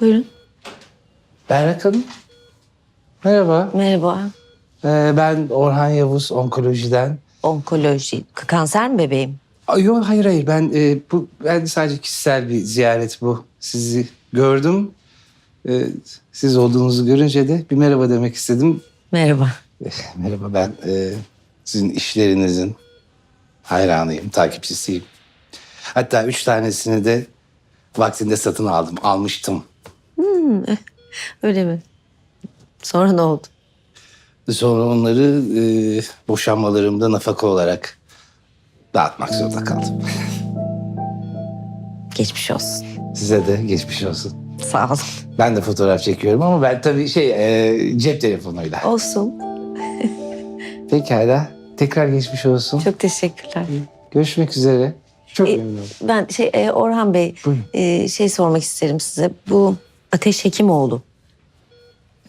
Buyurun. Berrak Hanım. Merhaba. Merhaba. Ee, ben Orhan Yavuz, onkolojiden. Onkoloji. K- Kanser mi bebeğim? Ay, Yok hayır hayır ben e, bu ben sadece kişisel bir ziyaret bu. Sizi gördüm. Ee, siz olduğunuzu görünce de bir merhaba demek istedim. Merhaba. Eh, Merhaba ben e, sizin işlerinizin hayranıyım, takipçisiyim. Hatta üç tanesini de vaktinde satın aldım, almıştım. Öyle mi? Sonra ne oldu? Sonra onları e, boşanmalarımda nafaka olarak dağıtmak zorunda kaldım. Geçmiş olsun. Size de geçmiş olsun. Sağ olun. Ben de fotoğraf çekiyorum ama ben tabii şey e, cep telefonuyla. Olsun. Pekala. Tekrar geçmiş olsun. Çok teşekkürler. Görüşmek üzere. Çok E, memnun oldum. Ben şey e, Orhan Bey Buyurun. e, şey sormak isterim size. Bu Ateş Hekimoğlu.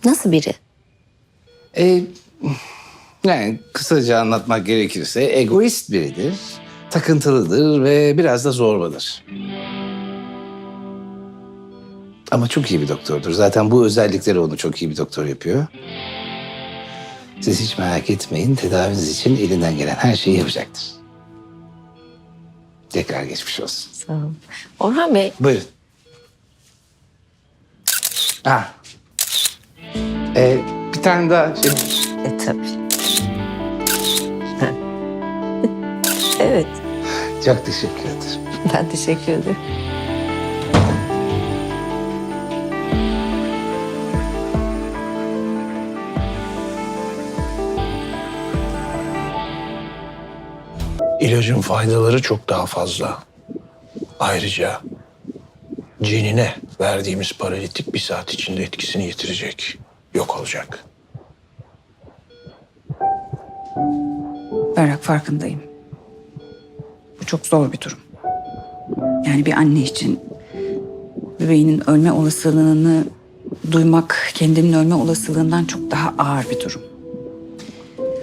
Nasıl biri? E, yani kısaca anlatmak gerekirse egoist biridir. Takıntılıdır ve biraz da zorbadır. Ama çok iyi bir doktordur. Zaten bu özellikleri onu çok iyi bir doktor yapıyor. Siz hiç merak etmeyin. Tedaviniz için elinden gelen her şeyi yapacaktır. Tekrar geçmiş olsun. Sağ olun. Orhan Bey Buyurun. Ha. E, bir tane daha şey... E tabii. evet. Çok teşekkür ederim. Ben teşekkür ederim. İlacın faydaları çok daha fazla. Ayrıca cinine verdiğimiz paralitik bir saat içinde etkisini yitirecek. Yok olacak. Berrak farkındayım. Bu çok zor bir durum. Yani bir anne için bebeğinin ölme olasılığını duymak kendinin ölme olasılığından çok daha ağır bir durum.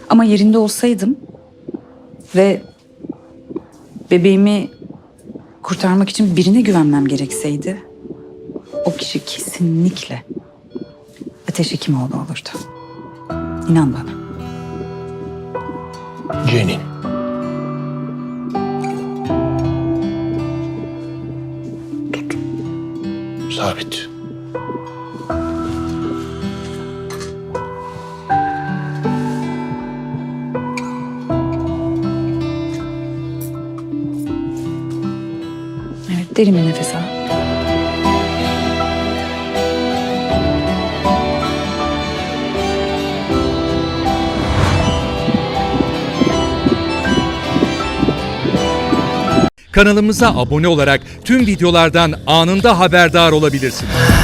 Ama yerinde olsaydım ve bebeğimi kurtarmak için birine güvenmem gerekseydi o kişi kesinlikle Ateş Hekimoğlu olurdu. İnan bana. Cenin. Tut. Sabit. Derin bir nefes al. Kanalımıza abone olarak tüm videolardan anında haberdar olabilirsiniz.